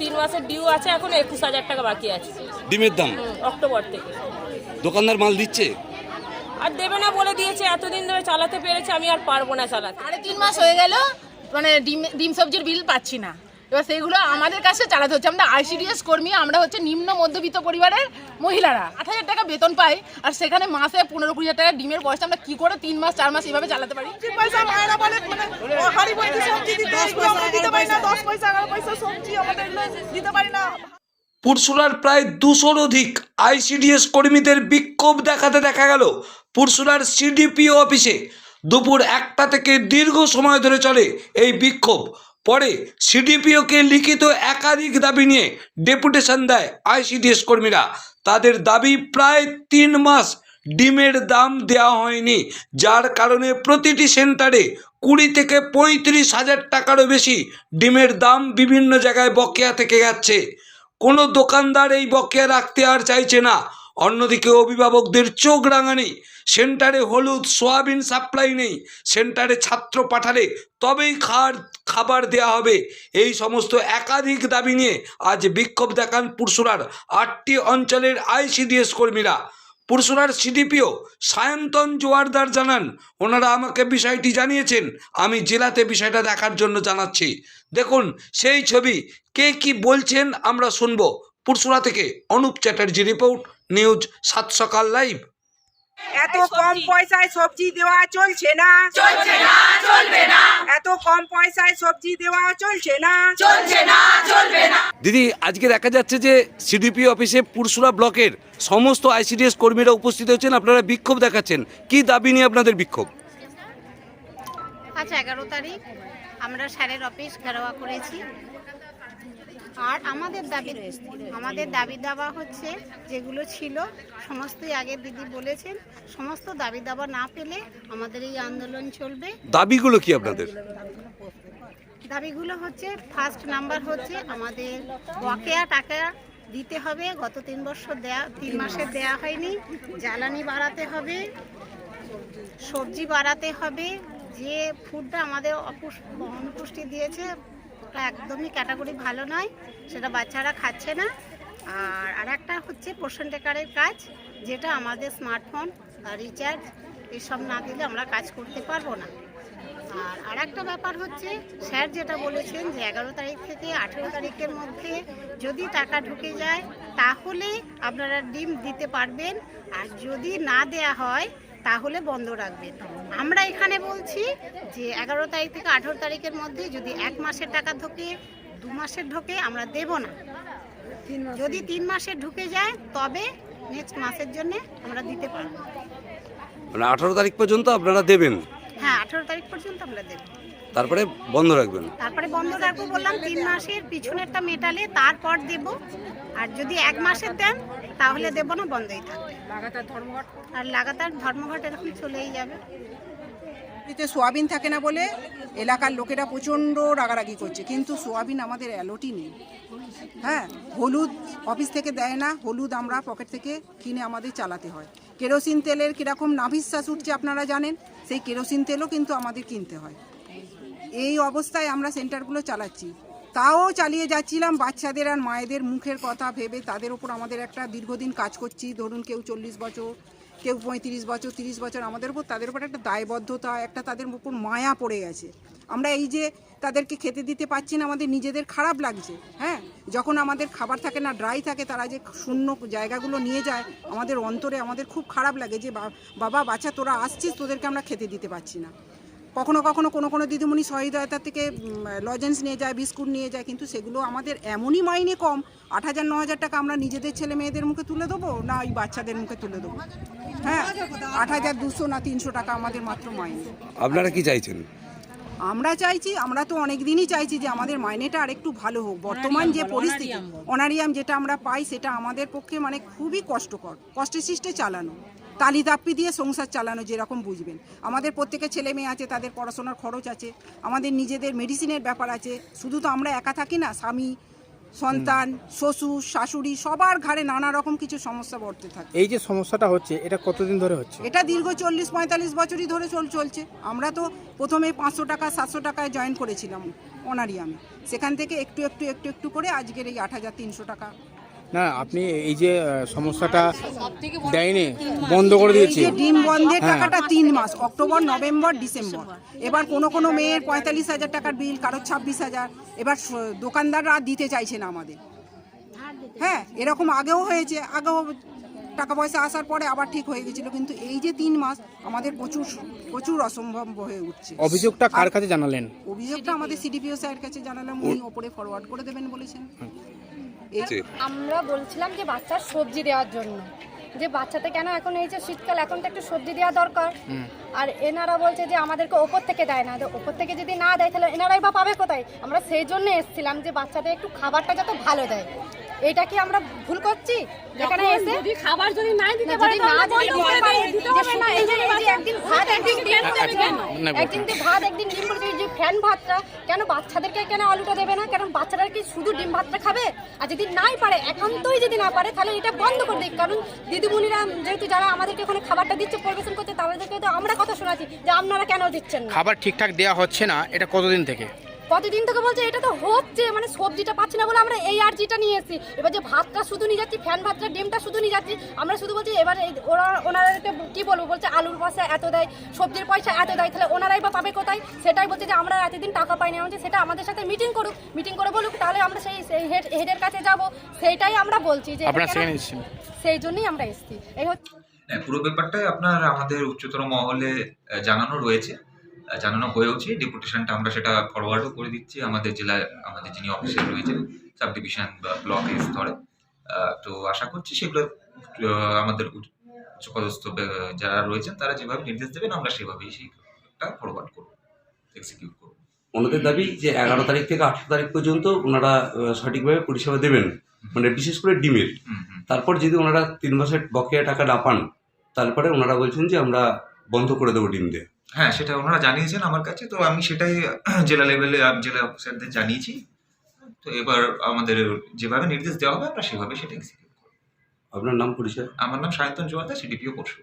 তিন মাসের ডিউ আছে এখন একুশ হাজার টাকা বাকি আছে। ডিমের দাম? অক্টোবর থেকে। দোকানদার মাল দিচ্ছে? আর দেবে না বলে দিয়েছে এতদিন ধরে চালাতে পেরেছে আমি আর পারব না চালাতে। সাড়ে তিন মাস হয়ে গেল মানে ডিম ডিম সবজির বিল পাচ্ছি না। এবার সেগুলো আমাদের কাছে চালাতে হচ্ছে। আমরা আইসিডিএস কর্মী আমরা হচ্ছে নিম্ন মধ্যবিত্ত পরিবারের মহিলারা। আট হাজার টাকা বেতন পাই আর সেখানে মাসে পনেরো কুড়ি হাজার টাকা ডিমের পয়সা আমরা কি করে তিন মাস চার মাস এইভাবে চালাতে পারি? পয়সা মায়েরা বলে মানে হাড়ি দিতে এগুলো আমরা দিতে পারি না দশ পয়সা এগারো পুরসুলার প্রায় দুশোর অধিক আইসিডিএস কর্মীদের বিক্ষোভ দেখাতে দেখা গেল পুরসুলার সিডিপিও অফিসে। দুপুর একটা থেকে দীর্ঘ সময় ধরে চলে এই বিক্ষোভ। পরে সিডিপিওকে লিখিত একাধিক দাবি নিয়ে ডেপুটেশন দেয় আইসিডিএস কর্মীরা। তাদের দাবি প্রায় তিন মাস ডিমের দাম দেওয়া হয়নি, যার কারণে প্রতিটি সেন্টারে কুড়ি থেকে পঁয়ত্রিশ হাজার টাকারও বেশি ডিমের দাম বিভিন্ন জায়গায় বকেয়া থেকে যাচ্ছে। কোনো দোকানদার এই বকেয়া রাখতে আর চাইছে না। অন্যদিকে অভিভাবকদের চোখ রাঙানি। সেন্টারে হলুদ, সোয়াবিন সাপ্লাই নেই। সেন্টারে ছাত্র পাঠালে তবেই খার, খাবার দেয়া হবে। এই সমস্ত একাধিক দাবি নিয়ে আজ বিক্ষোভ দেখান পুরসুরার আটটি অঞ্চলের আইসিডিএস কর্মীরা। পুরসুরার সিডিপিও সায়ন্তন জোয়ারদার জানান, ওনারা আমাকে বিষয়টি জানিয়েছেন। আমি জেলাতে বিষয়টা দেখার জন্য জানাচ্ছি। দেখুন, সেই ছবি কে কি বলছেন আমরা শুনব। পুরসুরা থেকে অনুপ চ্যাটার্জি রিপোর্ট, নিউজ সাত সকাল লাইভ। এত কম পয়সায় সবজি দেওয়া চলছে না। চলছে না চলবে না। এত কম পয়সায় সবজি দেওয়া চলছে না। চলছে না চলবে না। দিদি আজকে দেখা যাচ্ছে যে সিডিপি অফিসে পুরসুরা ব্লকের সমস্ত আইসিডিএস কর্মীরা উপস্থিত হচ্ছেন আপনারা বিক্ষোভ দেখাচ্ছেন। কি দাবি নিয়ে আপনাদের বিক্ষোভ? আচ্ছা এগারো তারিখ আমরা স্যারের অফিস ঘেরাওয়া করেছি। আর আমাদের দাবি আমাদের দাবি দাবা হচ্ছে যেগুলো ছিল সমস্তই আগে দিদি বলেছেন সমস্ত দাবি দাবা না পেলে আমাদের এই আন্দোলন চলবে। দাবিগুলো কি আপনাদের? দাবিগুলো হচ্ছে ফার্স্ট নাম্বার হচ্ছে আমাদের বকেয়া টাকা দিতে হবে গত তিন বছর দেয়া তিন মাসে দেয়া হয়নি জ্বালানি বাড়াতে হবে সবজি বাড়াতে হবে যে ফুডটা আমাদের অপুষ- অনুপুষ্টি দিয়েছে ওটা একদমই ক্যাটাগরি ভালো নয়, সেটা বাচ্চারা খাচ্ছে না। আর আরেকটা হচ্ছে পোষণ টেকারের কাজ, যেটা আমাদের স্মার্টফোন রিচার্জ এসব না দিলে আমরা কাজ করতে পারব না। আর আরেকটা ব্যাপার হচ্ছে স্যার যেটা বলেছেন যে এগারো তারিখ থেকে আঠেরো তারিখের মধ্যে যদি টাকা ঢুকে যায়, তাহলে আপনারা ডিম দিতে পারবেন। আর যদি না দেয়া হয় তাহলে বন্ধ রাখবেন আমরা এখানে বলছি যে এগারো তারিখ থেকে আঠেরো তারিখের মধ্যে যদি এক মাসের টাকা ঢোকে দু মাসের ঢোকে আমরা দেব না। যদি তিন মাসের ঢুকে যায় তবে নেক্সট মাসের জন্য আমরা দিতে পারব। মানে আঠারো তারিখ পর্যন্ত আপনারা দেবেন? হ্যাঁ আঠেরো তারিখ পর্যন্ত আমরা দেবো। তারপরে বন্ধ রাখবেন? তারপরে বন্ধ রাখব বললাম তিন মাসের পিছনেরটা মেটালে তারপর দেব। আর যদি এক মাসের দেন তাহলে দেব না বন্ধই থাকবে। আর লাগাতার ধর্মঘট এরকম চলেই যাবে। সোয়াবিন থাকে না বলে এলাকার লোকেরা প্রচণ্ড রাগারাগি করছে। কিন্তু সোয়াবিন আমাদের অ্যালোটি নেই। হ্যাঁ হলুদ অফিস থেকে দেয় না হলুদ আমরা পকেট থেকে কিনে আমাদের চালাতে হয়। কেরোসিন তেলের কীরকম নাভিশ্বাস উঠছে আপনারা জানেন সেই কেরোসিন তেলও কিন্তু আমাদের কিনতে হয়। এই অবস্থায় আমরা সেন্টারগুলো চালাচ্ছি। তাও চালিয়ে যাচ্ছিলাম। বাচ্চাদের আর মায়েদের মুখের কথা ভেবে তাদের ওপর আমাদের একটা দীর্ঘদিন কাজ করছি। ধরুন কেউ চল্লিশ বছর, কেউ পঁয়ত্রিশ বছর, তিরিশ বছর, আমাদের উপর তাদের উপর একটা দায়বদ্ধতা, একটা তাদের উপর মায়া পড়ে গেছে। আমরা এই যে তাদেরকে খেতে দিতে পারছি না, আমাদের নিজেদের খারাপ লাগছে হ্যাঁ? যখন আমাদের খাবার থাকে না ড্রাই থাকে, তারা যে শূন্য জায়গাগুলো নিয়ে যায়, আমাদের অন্তরে আমাদের খুব খারাপ লাগে যে বাবা বাচ্চা তোরা আসছিস, তোদেরকে আমরা খেতে দিতে পারছি না। কখনো কখনো কোনো কোনো দিদিমণি সহৃদয়তা থেকে লজেন্স নিয়ে যায় বিস্কুট নিয়ে যায় কিন্তু সেগুলো আমাদের এমনই মাইনে কম আট হাজার ন হাজার টাকা আমরা নিজেদের ছেলে মেয়েদের মুখে তুলে দেবো না ওই বাচ্চাদের মুখে তুলে দেবো? হ্যাঁ আট হাজার দুশো না তিনশো টাকা আমাদের মাত্র মাইনে। আপনারা কি চাইছেন? আমরা চাইছি আমরা তো অনেক দিনই চাইছি যে আমাদের মাইনেটা আর একটু ভালো হোক। বর্তমান যে পরিস্থিতি অনারিয়াম। যেটা আমরা পাই সেটা আমাদের পক্ষে মানে খুবই কষ্টকর কষ্টে সৃষ্টে চালানো। তালি তাপ্পি দিয়ে সংসার চালানো যেরকম বুঝবেন। আমাদের প্রত্যেকের ছেলে মেয়ে আছে তাদের পড়াশোনার খরচ আছে আমাদের নিজেদের মেডিসিনের ব্যাপার আছে। শুধু তো আমরা একা থাকি না স্বামী সন্তান শ্বশুর শাশুড়ি সবার ঘাড়ে নানা রকম কিছু সমস্যা বর্তে থাকে। এই যে সমস্যাটা হচ্ছে এটা কতদিন ধরে হচ্ছে? এটা দীর্ঘ চল্লিশ পঁয়তাল্লিশ বছরই ধরে চল চলছে। আমরা তো প্রথমে পাঁচশো টাকা সাতশো টাকায় জয়েন করেছিলাম অনারিয়ামে। সেখান থেকে একটু একটু একটু একটু করে আজকের এই আট হাজার তিনশো টাকা না আপনি এই যে সমস্যাটা দেয়নি বন্ধ করে দিয়েছে। ডিম বন্ধের হ্যাঁ। টাকাটা তিন মাস অক্টোবর নভেম্বর ডিসেম্বর। এবার কোনো কোনো মেয়ের পঁয়তাল্লিশ হাজার টাকার বিল কারোর ছাব্বিশ হাজার। এবার দোকানদাররা দিতে চাইছে না আমাদের। হ্যাঁ এরকম আগেও হয়েছে আগেও টাকা পয়সা আসার পরে আবার ঠিক হয়ে গেছিল কিন্তু এই যে তিন মাস আমাদের প্রচুর প্রচুর অসম্ভব হয়ে উঠছে। অভিযোগটা কার কাছে জানালেন? অভিযোগটা আমাদের সিডিপিও স্যারের কাছে জানালাম উনি ওপরে ফরওয়ার্ড করে দেবেন বলেছেন। আমরা বলছিলাম যে বাচ্চার সবজি দেওয়ার জন্য। যে বাচ্চাতে কেন এখন এই যে শীতকাল এখন তো একটু সবজি দেওয়া দরকার। আর এনারা বলছে যে আমাদেরকে ওপর থেকে দেয় না। তো ওপর থেকে যদি না দেয় তাহলে এনারাই বা পাবে কোথায়? আমরা সেই জন্য এসছিলাম যে বাচ্চাদের একটু খাবারটা যাতে ভালো দেয়। এটা কি আমরা ভুল করছি? এখানে এসে যদি খাবার যদি নাই দিতে পারে না তাহলে দিতে করে হবে না, এই যে- একদিন ভাত একদিন ডিম একদিন দিয়ে ভাত একদিন ডিম বলেছে যে ফ্যান ভাতটা কেন বাচ্চাদেরকে কেন আলুটা দেবে না? কারণ বাচ্চারা কি শুধু ডিম ভাতটা খাবে? আর যদি নাই পারে একান্তই যদি না পারে তাহলে এটা বন্ধ করে দিক। কারণ দিদিমণিরা যেহেতু যারা আমাদেরকে ওখানে খাবারটা দিচ্ছে পরিবেশন করছে তাদেরকে তো আমরা কথা শোনাচ্ছি যে আপনারা কেন দিচ্ছেন খাবার ঠিকঠাক দেওয়া হচ্ছে না এটা কতদিন থেকে? কতদিন থেকে বলছে এটা তো হচ্ছে মানে সবজিটা পাচ্ছি না বলে আমরা এই আর্জিটা নিয়ে এসেছি। এবার যে ভাতটা শুধু নিয়ে যাচ্ছি ফ্যান ভাতটা ডিমটা শুধু নিয়ে যাচ্ছি আমরা শুধু বলছি এবার ওরা ওনাদেরকে কী বলব? বলছে আলুর পয়সা এত দেয় সবজির পয়সা এত দেয় তাহলে ওনারাই বা পাবে কোথায়? সেটাই বলছে যে আমরা এতদিন টাকা পাইনি। আমাদের সেটা আমাদের সাথে মিটিং করুক মিটিং করে বলুক তাহলে আমরা সেই হেড হেডের কাছে যাব। সেইটাই আমরা বলছি যে সেই জন্যই আমরা এসেছি। এই হচ্ছে হ্যাঁ পুরো ব্যাপারটাই আপনার আমাদের উচ্চতর মহলে জানানো রয়েছে। জানানো হয়েওছে। ডেপুটেশনটা আমরা সেটা ফরওয়ার্ডও করে দিচ্ছি। আমাদের জেলায় আমাদের যিনি অফিসার রয়েছেন সাব ডিভিশন বা ব্লক স্তরে। তো আশা করছি সেগুলো আমাদের উচ্চ- উচ্চপদস্থ যারা রয়েছেন তারা যেভাবে নির্দেশ দেবেন আমরা সেভাবেই সেইটা ফরওয়ার্ড করব এক্সিকিউট করব। ওনাদের দাবি যে এগারো তারিখ থেকে আঠেরো তারিখ পর্যন্ত ওনারা সঠিকভাবে পরিষেবা দেবেন। মানে বিশেষ করে ডিমের। তারপর যদি ওনারা তিন মাসের বকেয়া টাকা না পান তারপরে ওনারা বলছেন যে আমরা বন্ধ করে দেবো ডিম দিয়ে। হ্যাঁ সেটা ওনারা জানিয়েছেন আমার কাছে। তো আমি সেটাই জেলা লেভেলে জেলা অফিসারদের জানিয়েছি। তো এবার আমাদের যেভাবে নির্দেশ দেওয়া হবে আমরা সেভাবে সেটা এক্সিকিউট করব। আপনার নাম পরিচয়? আমার নাম সায়ন্তন জোয়ারদা সিডিপিও পরশু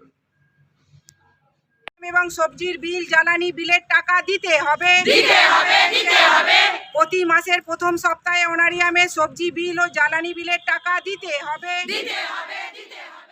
এবং সবজির বিল জ্বালানি বিলের টাকা দিতে হবে। দিতে হবে দিতে হবে। প্রতি মাসের প্রথম সপ্তাহে অনারিয়ামে সবজি বিল ও জ্বালানি বিলের টাকা দিতে হবে। দিতে হবে দিতে হবে।